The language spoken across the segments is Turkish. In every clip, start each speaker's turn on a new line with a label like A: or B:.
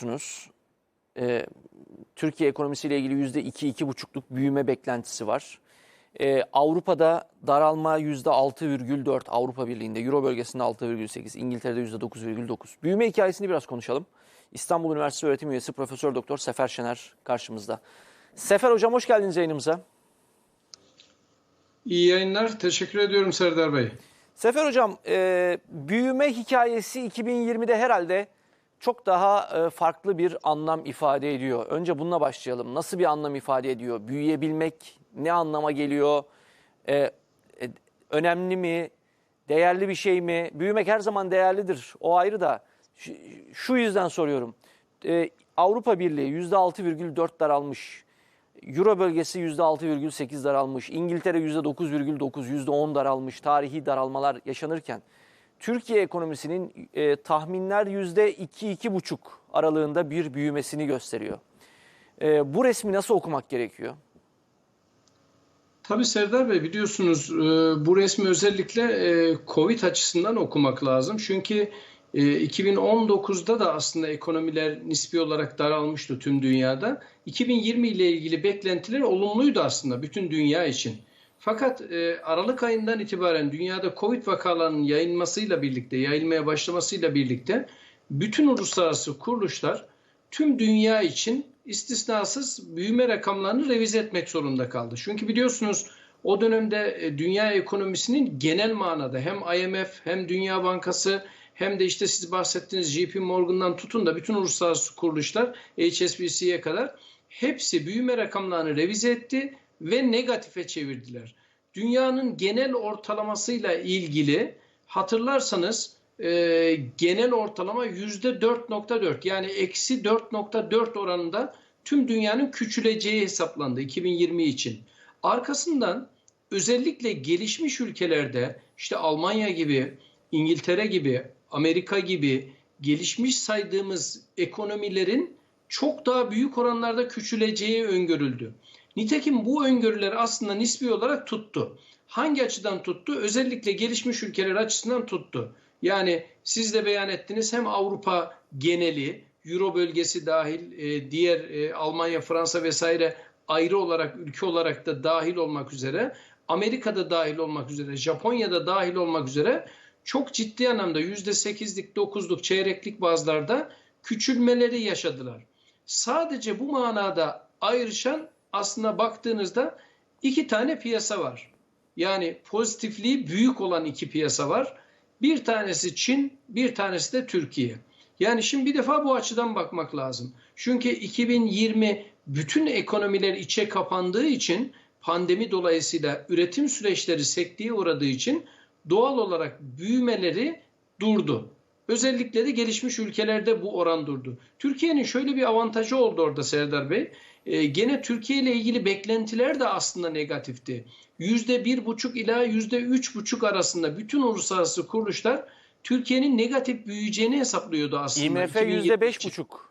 A: biliyorsunuz e, Türkiye ekonomisiyle ilgili yüzde iki, iki buçukluk büyüme beklentisi var. E, Avrupa'da daralma yüzde 6,4 Avrupa Birliği'nde, Euro bölgesinde 6,8, İngiltere'de yüzde 9,9. Büyüme hikayesini biraz konuşalım. İstanbul Üniversitesi öğretim üyesi Profesör Doktor Sefer Şener karşımızda. Sefer Hocam hoş geldiniz yayınımıza.
B: İyi yayınlar. Teşekkür ediyorum Serdar Bey.
A: Sefer Hocam, e, büyüme hikayesi 2020'de herhalde çok daha e, farklı bir anlam ifade ediyor. Önce bununla başlayalım. Nasıl bir anlam ifade ediyor? Büyüyebilmek ne anlama geliyor? E, e, önemli mi? Değerli bir şey mi? Büyümek her zaman değerlidir. O ayrı da. Şu, yüzden soruyorum. E, Avrupa Birliği %6,4 daralmış. Euro bölgesi %6,8 daralmış. İngiltere %9,9, %10 daralmış. Tarihi daralmalar yaşanırken Türkiye ekonomisinin e, tahminler %2-2,5 aralığında bir büyümesini gösteriyor. E, bu resmi nasıl okumak gerekiyor?
B: Tabii Serdar Bey biliyorsunuz e, bu resmi özellikle e, Covid açısından okumak lazım. Çünkü e, 2019'da da aslında ekonomiler nispi olarak daralmıştı tüm dünyada. 2020 ile ilgili beklentiler olumluydu aslında bütün dünya için. Fakat e, Aralık ayından itibaren dünyada Covid vakalarının yayılmasıyla birlikte, yayılmaya başlamasıyla birlikte bütün uluslararası kuruluşlar tüm dünya için istisnasız büyüme rakamlarını revize etmek zorunda kaldı. Çünkü biliyorsunuz o dönemde e, dünya ekonomisinin genel manada hem IMF hem Dünya Bankası hem de işte siz bahsettiğiniz JP Morgan'dan tutun da bütün uluslararası kuruluşlar HSBC'ye kadar hepsi büyüme rakamlarını revize etti ve negatife çevirdiler. Dünyanın genel ortalamasıyla ilgili hatırlarsanız e, genel ortalama yüzde 4.4 yani eksi 4.4 oranında tüm dünyanın küçüleceği hesaplandı 2020 için. Arkasından özellikle gelişmiş ülkelerde işte Almanya gibi, İngiltere gibi, Amerika gibi gelişmiş saydığımız ekonomilerin çok daha büyük oranlarda küçüleceği öngörüldü. Nitekim bu öngörüler aslında nispi olarak tuttu. Hangi açıdan tuttu? Özellikle gelişmiş ülkeler açısından tuttu. Yani siz de beyan ettiniz hem Avrupa geneli, Euro bölgesi dahil, e, diğer e, Almanya, Fransa vesaire ayrı olarak ülke olarak da dahil olmak üzere, Amerika'da dahil olmak üzere, Japonya'da dahil olmak üzere çok ciddi anlamda %8'lik, 9'luk, çeyreklik bazlarda küçülmeleri yaşadılar. Sadece bu manada ayrışan aslında baktığınızda iki tane piyasa var. Yani pozitifliği büyük olan iki piyasa var. Bir tanesi Çin, bir tanesi de Türkiye. Yani şimdi bir defa bu açıdan bakmak lazım. Çünkü 2020 bütün ekonomiler içe kapandığı için pandemi dolayısıyla üretim süreçleri sekteye uğradığı için doğal olarak büyümeleri durdu. Özellikle de gelişmiş ülkelerde bu oran durdu. Türkiye'nin şöyle bir avantajı oldu orada Serdar Bey. E, gene Türkiye ile ilgili beklentiler de aslında negatifti. Yüzde bir buçuk ila yüzde üç buçuk arasında bütün uluslararası kuruluşlar Türkiye'nin negatif büyüyeceğini hesaplıyordu aslında.
A: IMF yüzde beş buçuk.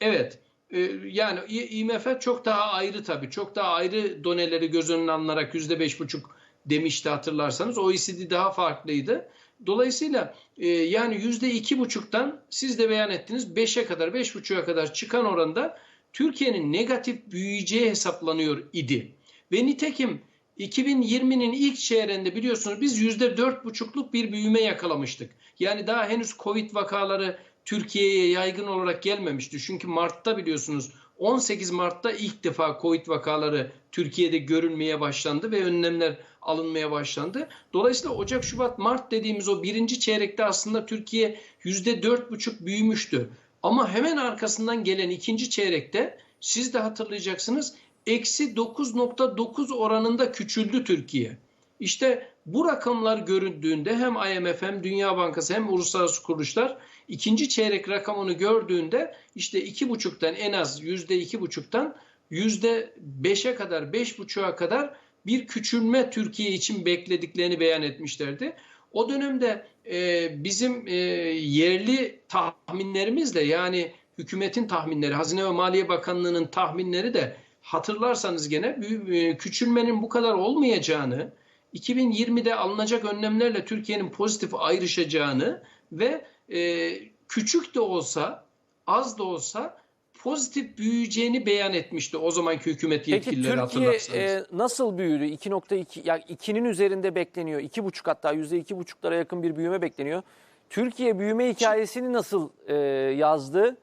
B: Evet. E, yani IMF çok daha ayrı tabii. Çok daha ayrı doneleri göz önüne alınarak yüzde beş buçuk demişti hatırlarsanız. OECD daha farklıydı. Dolayısıyla e, yani yüzde iki buçuktan siz de beyan ettiniz beşe kadar, beş buçuğa kadar çıkan oranda Türkiye'nin negatif büyüyeceği hesaplanıyor idi. Ve nitekim 2020'nin ilk çeyreğinde biliyorsunuz biz yüzde dört buçukluk bir büyüme yakalamıştık. Yani daha henüz Covid vakaları Türkiye'ye yaygın olarak gelmemişti. Çünkü Mart'ta biliyorsunuz 18 Mart'ta ilk defa Covid vakaları Türkiye'de görülmeye başlandı ve önlemler alınmaya başlandı. Dolayısıyla Ocak, Şubat, Mart dediğimiz o birinci çeyrekte aslında Türkiye yüzde dört buçuk büyümüştü. Ama hemen arkasından gelen ikinci çeyrekte siz de hatırlayacaksınız eksi 9.9 oranında küçüldü Türkiye. İşte bu rakamlar göründüğünde hem IMF hem Dünya Bankası hem uluslararası kuruluşlar ikinci çeyrek rakamını gördüğünde işte iki buçuktan en az yüzde iki buçuktan yüzde beşe kadar beş buçuğa kadar bir küçülme Türkiye için beklediklerini beyan etmişlerdi. O dönemde e, bizim e, yerli tahminlerimizle yani hükümetin tahminleri, Hazine ve Maliye Bakanlığı'nın tahminleri de hatırlarsanız gene e, küçülmenin bu kadar olmayacağını, 2020'de alınacak önlemlerle Türkiye'nin pozitif ayrışacağını ve e, küçük de olsa az da olsa pozitif büyüyeceğini beyan etmişti o zamanki hükümet
A: Peki
B: yetkilileri
A: Türkiye
B: hatırlarsanız.
A: e, nasıl büyüdü? 2.2 yani 2'nin üzerinde bekleniyor. 2.5 hatta %2.5'lara yakın bir büyüme bekleniyor. Türkiye büyüme hikayesini nasıl e, yazdı?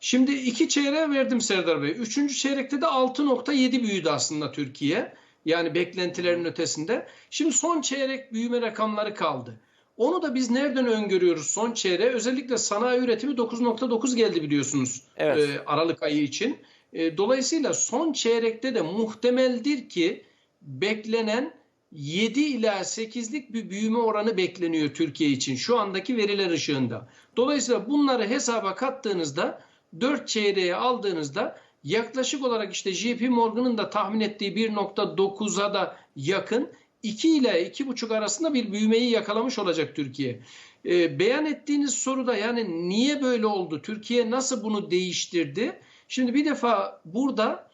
B: Şimdi iki çeyreğe verdim Serdar Bey. Üçüncü çeyrekte de 6.7 büyüdü aslında Türkiye. Yani beklentilerin ötesinde. Şimdi son çeyrek büyüme rakamları kaldı. Onu da biz nereden öngörüyoruz son çeyreğe? Özellikle sanayi üretimi 9.9 geldi biliyorsunuz
A: Evet.
B: e, Aralık ayı için. E, dolayısıyla son çeyrekte de muhtemeldir ki beklenen 7 ila 8'lik bir büyüme oranı bekleniyor Türkiye için şu andaki veriler ışığında. Dolayısıyla bunları hesaba kattığınızda 4 çeyreğe aldığınızda yaklaşık olarak işte JP Morgan'ın da tahmin ettiği 1.9'a da yakın 2 ile 2.5 arasında bir büyümeyi yakalamış olacak Türkiye. Ee, beyan ettiğiniz soruda yani niye böyle oldu? Türkiye nasıl bunu değiştirdi? Şimdi bir defa burada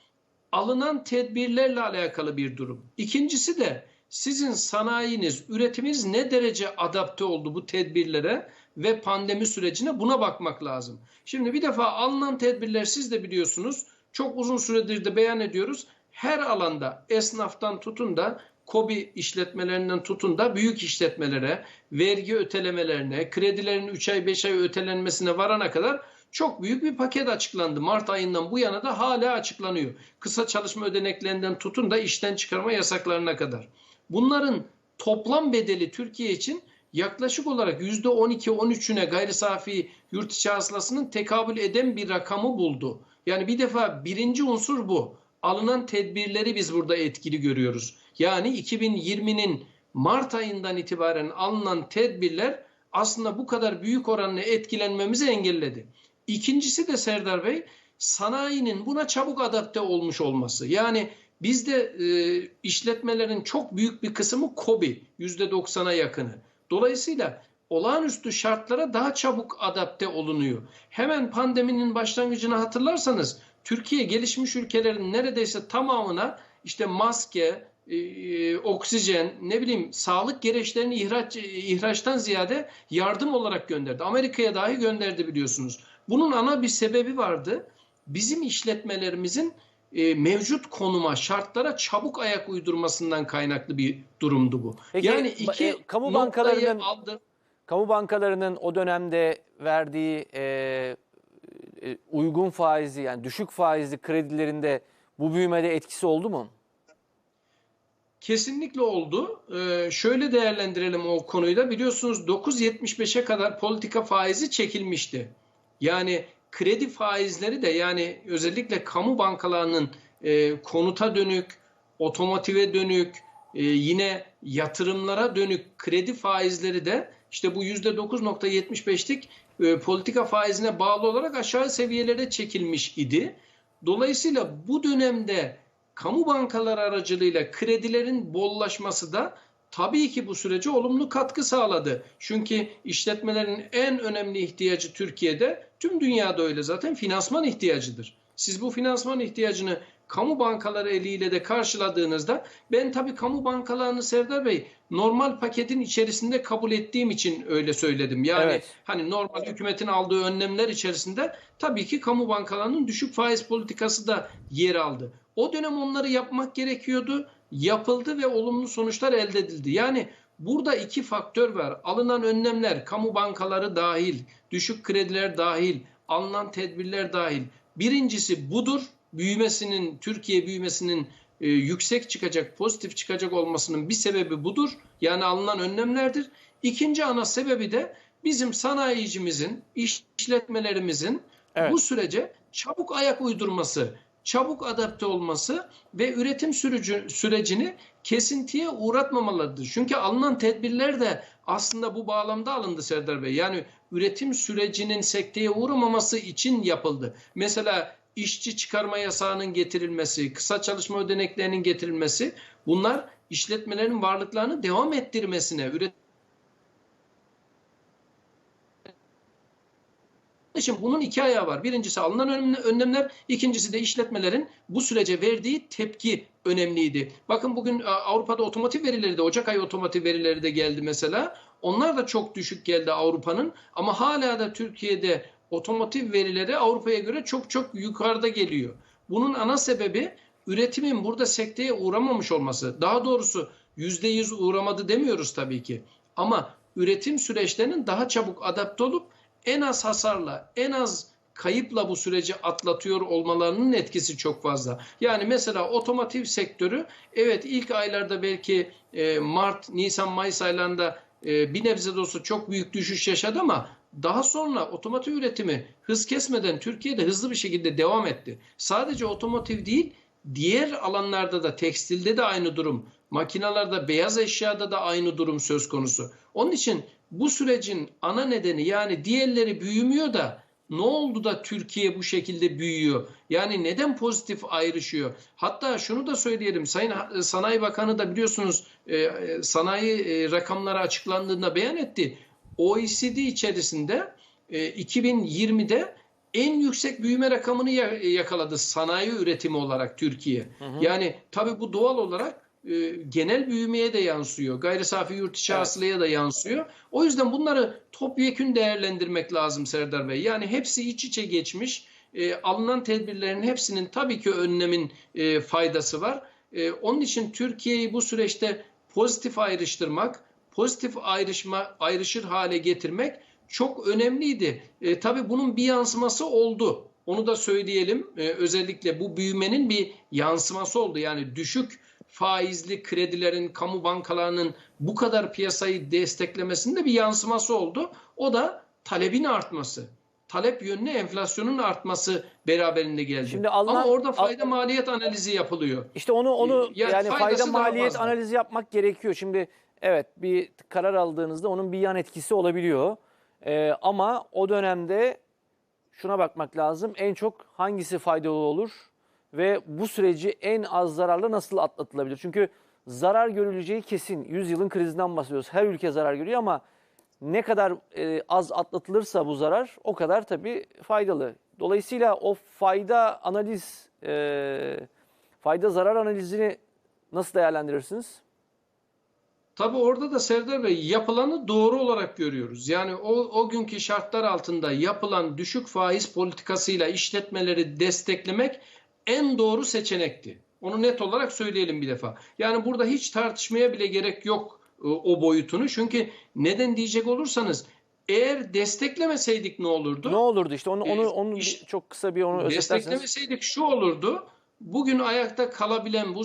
B: alınan tedbirlerle alakalı bir durum. İkincisi de sizin sanayiniz, üretiminiz ne derece adapte oldu bu tedbirlere ve pandemi sürecine buna bakmak lazım. Şimdi bir defa alınan tedbirler siz de biliyorsunuz çok uzun süredir de beyan ediyoruz. Her alanda esnaftan tutun da KOBİ işletmelerinden tutun da büyük işletmelere, vergi ötelemelerine, kredilerin 3 ay 5 ay ötelenmesine varana kadar çok büyük bir paket açıklandı. Mart ayından bu yana da hala açıklanıyor. Kısa çalışma ödeneklerinden tutun da işten çıkarma yasaklarına kadar. Bunların toplam bedeli Türkiye için yaklaşık olarak %12-13'üne gayri safi yurt içi hasılasının tekabül eden bir rakamı buldu. Yani bir defa birinci unsur bu. Alınan tedbirleri biz burada etkili görüyoruz. Yani 2020'nin Mart ayından itibaren alınan tedbirler aslında bu kadar büyük oranla etkilenmemizi engelledi. İkincisi de Serdar Bey sanayinin buna çabuk adapte olmuş olması. Yani bizde e, işletmelerin çok büyük bir kısmı KOBİ %90'a yakını. Dolayısıyla olağanüstü şartlara daha çabuk adapte olunuyor. Hemen pandeminin başlangıcını hatırlarsanız Türkiye gelişmiş ülkelerin neredeyse tamamına işte maske, e, e, oksijen, ne bileyim sağlık gereçlerini ihraç, ihraçtan ziyade yardım olarak gönderdi. Amerika'ya dahi gönderdi biliyorsunuz. Bunun ana bir sebebi vardı. Bizim işletmelerimizin e, mevcut konuma, şartlara çabuk ayak uydurmasından kaynaklı bir durumdu bu.
A: Peki,
B: yani iki
A: e, kamu bankalarının-
B: aldı.
A: Kamu bankalarının o dönemde verdiği e, uygun faizli yani düşük faizli kredilerinde bu büyümede etkisi oldu mu?
B: Kesinlikle oldu. Ee, şöyle değerlendirelim o konuyu da. Biliyorsunuz 9.75'e kadar politika faizi çekilmişti. Yani kredi faizleri de yani özellikle kamu bankalarının e, konuta dönük, otomotive dönük, e, yine yatırımlara dönük kredi faizleri de işte bu %9.75'lik e, politika faizine bağlı olarak aşağı seviyelere çekilmiş idi. Dolayısıyla bu dönemde kamu bankaları aracılığıyla kredilerin bollaşması da tabii ki bu sürece olumlu katkı sağladı. Çünkü işletmelerin en önemli ihtiyacı Türkiye'de, tüm dünyada öyle zaten finansman ihtiyacıdır. Siz bu finansman ihtiyacını kamu bankaları eliyle de karşıladığınızda ben tabii kamu bankalarını Serdar Bey normal paketin içerisinde kabul ettiğim için öyle söyledim. Yani
A: Evet.
B: hani normal hükümetin aldığı önlemler içerisinde tabii ki kamu bankalarının düşük faiz politikası da yer aldı. O dönem onları yapmak gerekiyordu. Yapıldı ve olumlu sonuçlar elde edildi. Yani burada iki faktör var. Alınan önlemler, kamu bankaları dahil, düşük krediler dahil, alınan tedbirler dahil. Birincisi budur. Büyümesinin, Türkiye büyümesinin e, yüksek çıkacak, pozitif çıkacak olmasının bir sebebi budur. Yani alınan önlemlerdir. İkinci ana sebebi de bizim sanayicimizin, işletmelerimizin
A: Evet.
B: bu sürece çabuk ayak uydurması, çabuk adapte olması ve üretim sürücü, sürecini kesintiye uğratmamalarıdır. Çünkü alınan tedbirler de aslında bu bağlamda alındı Serdar Bey. Yani üretim sürecinin sekteye uğramaması için yapıldı. Mesela işçi çıkarma yasağının getirilmesi, kısa çalışma ödeneklerinin getirilmesi bunlar işletmelerin varlıklarını devam ettirmesine, üretim için bunun iki ayağı var. Birincisi alınan önlem- önlemler, ikincisi de işletmelerin bu sürece verdiği tepki önemliydi. Bakın bugün e, Avrupa'da otomotiv verileri de Ocak ayı otomotiv verileri de geldi mesela. Onlar da çok düşük geldi Avrupa'nın ama hala da Türkiye'de otomotiv verileri Avrupa'ya göre çok çok yukarıda geliyor. Bunun ana sebebi üretimin burada sekteye uğramamış olması. Daha doğrusu %100 uğramadı demiyoruz tabii ki. Ama üretim süreçlerinin daha çabuk adapte olup en az hasarla, en az kayıpla bu süreci atlatıyor olmalarının etkisi çok fazla. Yani mesela otomotiv sektörü evet ilk aylarda belki e, Mart, Nisan, Mayıs aylarında e, bir nebze de olsa çok büyük düşüş yaşadı ama daha sonra otomotiv üretimi hız kesmeden Türkiye'de hızlı bir şekilde devam etti. Sadece otomotiv değil, diğer alanlarda da tekstilde de aynı durum, makinalarda, beyaz eşyada da aynı durum söz konusu. Onun için bu sürecin ana nedeni yani diğerleri büyümüyor da ne oldu da Türkiye bu şekilde büyüyor? Yani neden pozitif ayrışıyor? Hatta şunu da söyleyelim. Sayın Sanayi Bakanı da biliyorsunuz e, sanayi e, rakamları açıklandığında beyan etti. OECD içerisinde e, 2020'de en yüksek büyüme rakamını yakaladı sanayi üretimi olarak Türkiye. Hı hı. Yani tabii bu doğal olarak e, genel büyümeye de yansıyor. Gayri safi yurt içi evet. hasılaya da yansıyor. O yüzden bunları topyekün değerlendirmek lazım Serdar Bey. Yani hepsi iç içe geçmiş. E, alınan tedbirlerin hepsinin tabii ki önlemin e, faydası var. E, onun için Türkiye'yi bu süreçte pozitif ayrıştırmak, pozitif ayrışma ayrışır hale getirmek çok önemliydi. E, tabii bunun bir yansıması oldu. Onu da söyleyelim. E, özellikle bu büyümenin bir yansıması oldu. Yani düşük faizli kredilerin, kamu bankalarının bu kadar piyasayı desteklemesinde bir yansıması oldu. O da talebin artması. Talep yönlü enflasyonun artması beraberinde geldi. Şimdi alınan, Ama orada fayda al, maliyet analizi yapılıyor.
A: İşte onu onu yani, yani fayda maliyet analizi yapmak gerekiyor. Şimdi evet bir karar aldığınızda onun bir yan etkisi olabiliyor. Ee, ama o dönemde şuna bakmak lazım. En çok hangisi faydalı olur? ve bu süreci en az zararla nasıl atlatılabilir? Çünkü zarar görüleceği kesin. 100 yılın krizinden bahsediyoruz. Her ülke zarar görüyor ama ne kadar e, az atlatılırsa bu zarar o kadar tabii faydalı. Dolayısıyla o fayda analiz, e, fayda zarar analizini nasıl değerlendirirsiniz?
B: Tabii orada da Serdar Bey yapılanı doğru olarak görüyoruz. Yani o, o günkü şartlar altında yapılan düşük faiz politikasıyla işletmeleri desteklemek en doğru seçenekti. Onu net olarak söyleyelim bir defa. Yani burada hiç tartışmaya bile gerek yok e, o boyutunu. Çünkü neden diyecek olursanız eğer desteklemeseydik ne olurdu?
A: Ne olurdu işte onu onu onu iş, çok kısa bir onu özetlerseniz.
B: Desteklemeseydik şu olurdu. Bugün ayakta kalabilen bu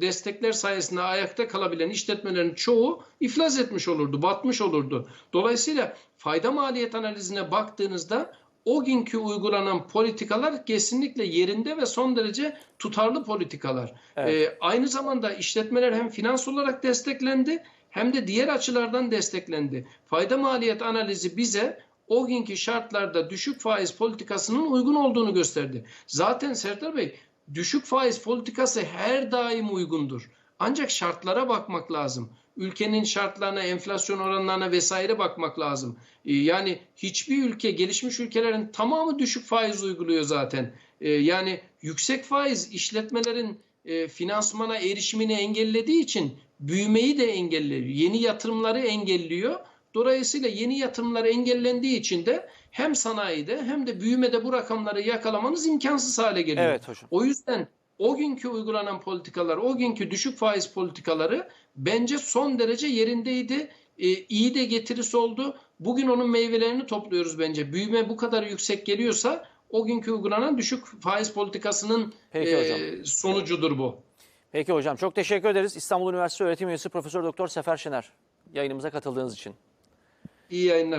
B: destekler sayesinde ayakta kalabilen işletmelerin çoğu iflas etmiş olurdu, batmış olurdu. Dolayısıyla fayda maliyet analizine baktığınızda o günkü uygulanan politikalar kesinlikle yerinde ve son derece tutarlı politikalar. Evet. Ee, aynı zamanda işletmeler hem finans olarak desteklendi hem de diğer açılardan desteklendi. Fayda maliyet analizi bize o günkü şartlarda düşük faiz politikasının uygun olduğunu gösterdi. Zaten Serdar Bey düşük faiz politikası her daim uygundur. Ancak şartlara bakmak lazım ülkenin şartlarına, enflasyon oranlarına vesaire bakmak lazım. Ee, yani hiçbir ülke, gelişmiş ülkelerin tamamı düşük faiz uyguluyor zaten. Ee, yani yüksek faiz işletmelerin e, finansmana erişimini engellediği için büyümeyi de engelliyor. Yeni yatırımları engelliyor. Dolayısıyla yeni yatırımlar engellendiği için de hem sanayide hem de büyümede bu rakamları yakalamanız imkansız hale geliyor. Evet hocam. O yüzden o günkü uygulanan politikalar, o günkü düşük faiz politikaları bence son derece yerindeydi. E, iyi de getirisi oldu. Bugün onun meyvelerini topluyoruz bence. Büyüme bu kadar yüksek geliyorsa o günkü uygulanan düşük faiz politikasının e, sonucudur bu.
A: Peki hocam çok teşekkür ederiz. İstanbul Üniversitesi öğretim üyesi Profesör Doktor Sefer Şener yayınımıza katıldığınız için.
B: İyi yayınlar.